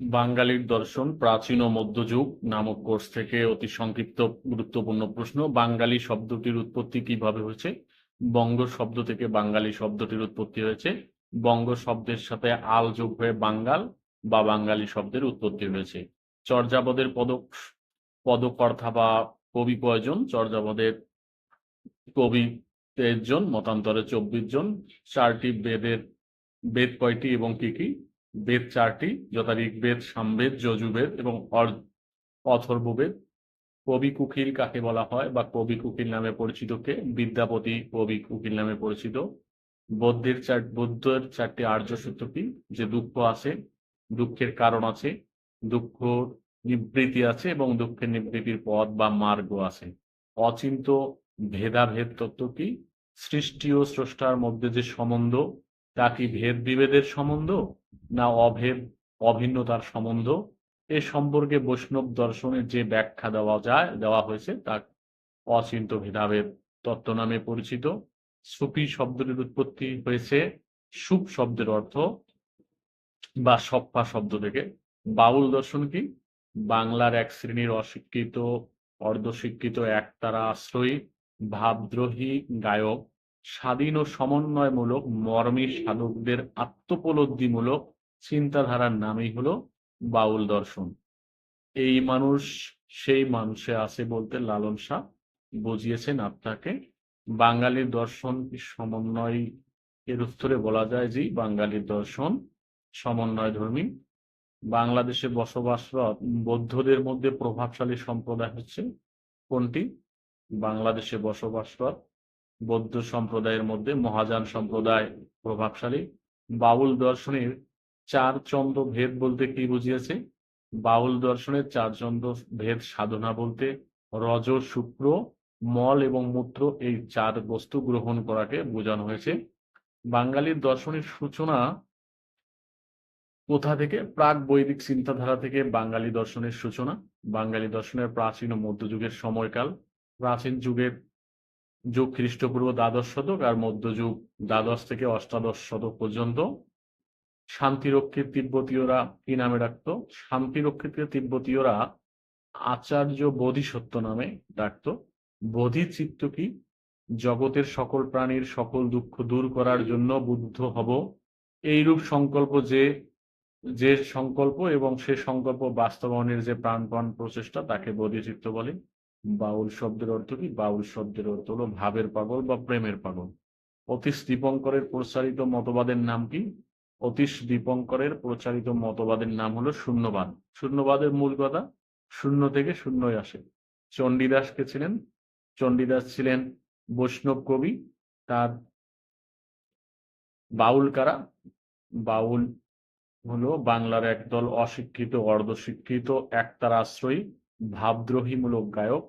বাঙালির দর্শন, প্রাচীন ও মধ্যযুগ নামক কোর্স থেকে অতি সংক্ষিপ্ত, গুরুত্বপূর্ণ প্রশ্ন, বাঙালি শব্দটির উৎপত্তি কীভাবে হয়েছে? বঙ্গ শব্দ থেকে বাঙালি শব্দটির উৎপত্তি হয়েছে। বঙ্গ শব্দের সাথে আল যোগ হয়ে বাঙ্গাল বা বাঙালি শব্দের উৎপত্তি হয়েছে। চর্যাপদের পদ পদকর্থা বা কবি কয়জন? চর্যাপদের কবি তেইশ জন মতান্তরে চব্বিশ জন। চারটি বেদের, বেদ কয়টি এবং কি কি? বেদ চারটি যথা ঋগ্বেদ সামবেদ, যজুবেদ এবং অথর্ববেদ। কবি কুকিল কাকে বলা হয় বা কবি কুকিল নামে পরিচিত কে? বিদ্যাপতি কবি কুকিল নামে পরিচিত। বৌদ্ধের চার, বৌদ্ধের চারটি আর্য সত্য কি? যে দুঃখ আছে, দুঃখের কারণ আছে, দুঃখ নিবৃত্তি আছে এবং দুঃখের নিবৃত্তির পথ বা মার্গ আছে। অচিন্ত ভেদাভেদ তত্ত্ব কি? সৃষ্টি ও স্রষ্টার মধ্যে যে সম্বন্ধ তা কি ভেদ বিভেদের সম্বন্ধ না অভেদ অভিন্নতার সম্বন্ধ? এ সম্পর্কে বৈষ্ণব দর্শনের যে ব্যাখ্যা দেওয়া যায়, দেওয়া হয়েছে, তা অচিন্ত ভেদাভেদ তত্ত্ব নামে পরিচিত। সুফি শব্দটির উৎপত্তি হয়েছে সুপ শব্দের অর্থ বা সপ্পা শব্দ থেকে। বাউল দর্শন কি? বাংলার এক শ্রেণির অশিক্ষিত, অর্ধশিক্ষিত একতারা আশ্রয়ী, ভাবদ্রোহী গায়ক। স্বাধীন ও সমন্বয়মূলক মর্মী সাধকদের আত্মোপলব্ধিমূলক চিন্তাধারার নামই হলো বাউল দর্শন। এই মানুষ, সেই মানুষে আছে বলতে লালন শাহ বুঝিয়েছেন আপনাকে। বাঙালির দর্শন সমন্বয়, এর উত্তরে বলা যায় যে বাঙালির দর্শন সমন্বয় ধর্মী বাংলাদেশে বসবাসরত বৌদ্ধদের মধ্যে প্রভাবশালী সম্প্রদায় হচ্ছে কোনটি? বাংলাদেশে বসবাসরত বৌদ্ধ সম্প্রদায়ের মধ্যে মহাযান সম্প্রদায় প্রভাবশালী। বাউল দর্শনের চার চন্দ্র ভেদ বলতে কি বুঝিয়েছে? বাউল দর্শনের চার চন্দ্র ভেদ সাধনা বলতে রজ, শুক্র, মল এবং মূত্র এই চার বস্তু গ্রহণ করাকে বোঝানো হয়েছে। বাঙালির দর্শনের সূচনা কোথা থেকে? প্রাক বৈদিক চিন্তাধারা থেকে বাঙালি দর্শনের সূচনা। বাঙালি দর্শনের প্রাচীন ও মধ্যযুগের সময়কাল। প্রাচীন যুগের যুগ খ্রিস্টপূর্ব দ্বাদশ শতক আর মধ্যযুগ দ্বাদশ থেকে অষ্টাদশ শতক পর্যন্ত শান্তিরক্ষী তিব্বতীয়রা কি নামে ডাকতো? শান্তিরক্ষী তিব্বতীয়রা আচার্য বোধিসত্ত্ব নামে ডাকতো। বোধি চিত্ত কি? জগতের সকল প্রাণীর সকল দুঃখ দূর করার জন্য বুদ্ধ হব। এইরূপ সংকল্প যে যে সংকল্প এবং সে সংকল্প বাস্তবায়নের যে প্রাণপণ প্রচেষ্টা তাকে বোধিচিত্ত বলে। বাউল শব্দের অর্থ কি? বাউল শব্দের অর্থ হলো ভাবের পাগল বা প্রেমের পাগল। অতীশ দীপঙ্করের প্রচারিত মতবাদের নাম কি? অতীশ দীপঙ্করের প্রচারিত মতবাদের নাম হলো শূন্যবাদ। শূন্যবাদের মূল কথা, শূন্য থেকে শূন্যই আসে। চণ্ডীদাস কে ছিলেন, চণ্ডীদাস ছিলেন বৈষ্ণব কবি, তার বাউল কারা? বাউল হলো বাংলার একদল অশিক্ষিত, অর্ধশিক্ষিত, একতার আশ্রয়ী ভাবদ্রোহীমূলক গায়ক,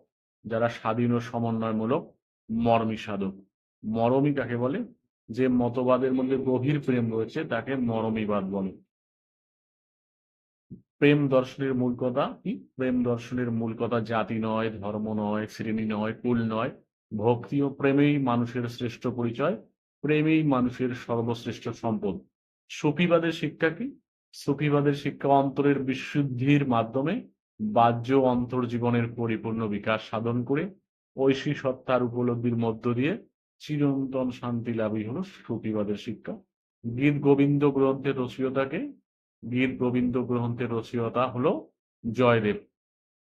যারা স্বাধীন ও সমন্বয়মূলক মর্মী সাধক মরমী কাকে বলে? যে মতবাদের মধ্যে গভীর প্রেম রয়েছে, তাকে মরমীবাদ বলে। প্রেম দর্শনের মূল কথা কি? প্রেম দর্শনের মূল কথা জাতি নয়, ধর্ম নয়, শ্রেণি নয়, কুল নয়। ভক্তি ও প্রেমেই মানুষের শ্রেষ্ঠ পরিচয়, প্রেমেই মানুষের সর্বশ্রেষ্ঠ সম্পদ। সুফিবাদের শিক্ষা কি? সুফিবাদের শিক্ষা অন্তরের বিশুদ্ধির মাধ্যমে বাহ্য অন্তর্জীবনের পরিপূর্ণ বিকাশ সাধন করে ঐশী সত্তার উপলব্ধির মধ্য দিয়ে চিরন্তন শান্তি লাভই হলো সুফিবাদের শিক্ষা। গীত গোবিন্দ গ্রন্থের রসীয়তাকে গীত গোবিন্দ গ্রন্থের রসীয়তা হলো জয়দেব।